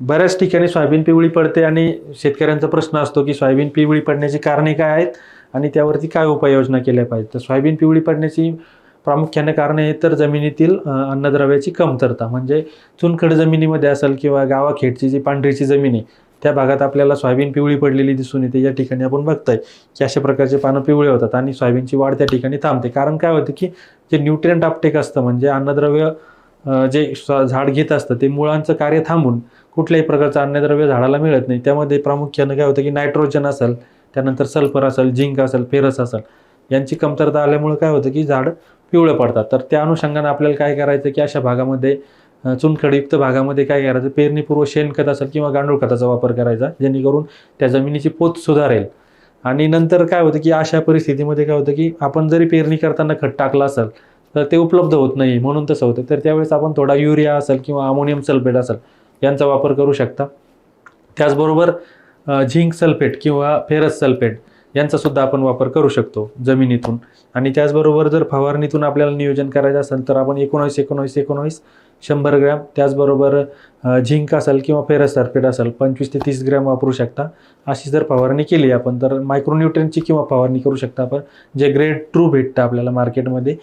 बऱ्याच ठिकाणी सोयाबीन पिवळी पडते आणि शेतकऱ्यांचा प्रश्न असतो की सोयाबीन पिवळी पडण्याची कारणे काय आहेत आणि त्यावरती काय उपाययोजना केल्या पाहिजेत? तर सोयाबीन पिवळी पडण्याची प्रामुख्याने कारणे आहेत तर जमिनीतील अन्नद्रव्याची कमतरता म्हणजे चुनखड जमिनीमध्ये असेल किंवा गावाखेडची जी पांढरीची जमीन आहे त्या भागात आपल्याला सोयाबीन पिवळी पडलेली दिसून येते. या ठिकाणी आपण बघताय की अशा प्रकारचे पानं पिवळे होतात आणि सोयाबीनची वाढ त्या ठिकाणी थांबते. कारण काय होतं की जे न्यूट्रियंट अपटेक असतं म्हणजे अन्नद्रव्य जे झाड घेत असतं ते मुळांचं कार्य थांबून कुठल्याही प्रकारचं अन्नद्रव्य झाडाला मिळत नाही. त्यामध्ये प्रामुख्यानं काय होतं की नायट्रोजन असेल त्यानंतर सल्फर असेल झिंक असेल फेरस असेल यांची कमतरता आल्यामुळे काय होतं की झाड पिवळं पडतात. तर त्या अनुषंगानं आपल्याला काय करायचं की अशा भागामध्ये चुनखडयुक्त भागामध्ये काय करायचं? पेरणीपूर्व शेणखत असेल किंवा गांडूळ खताचा वापर करायचा जेणेकरून त्या जमिनीची पोत सुधारेल. आणि नंतर काय होतं की अशा परिस्थितीमध्ये काय होतं की आपण जरी पेरणी करताना खत टाकलं असेल तर ते उपलब्ध होत नाही म्हणून तसं होतं. तर त्यावेळेस आपण थोडा युरिया असेल किंवा अमोनियम सल्फेट असेल यांचा वापर करू शकता. त्याचबरोबर झिंक सल्फेट किंवा फेरस सल्फेट यांचा सुद्धा आपण वापर करू शकतो जमिनीतून. आणि त्याचबरोबर जर फवारणीतून आपल्याला नियोजन करायचं असेल तर आपण एकोणावीस एकोणावीस एकोणावीस शंभर ग्रॅम त्याचबरोबर झिंक असेल किंवा फेरस सल्फेट असेल पंचवीस ते तीस ग्रॅम वापरू शकता. अशी जर फवारणी केली आपण तर मायक्रोन्यूट्रनची किंवा फवारणी करू शकता आपण जे ग्रेड ट्रू भेटतं आपल्याला मार्केटमध्ये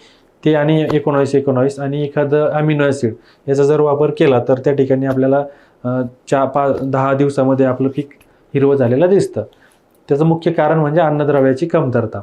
ते आणि एकोणावीस एकोणावीस आणि एखादं अमिनो ॲसिड याचा जर वापर केला तर त्या ठिकाणी आपल्याला चार पाच दहा दिवसामध्ये आपलं पीक हिरवं झालेलं दिसतं. त्याचं मुख्य कारण म्हणजे अन्नद्रव्याची कमतरता.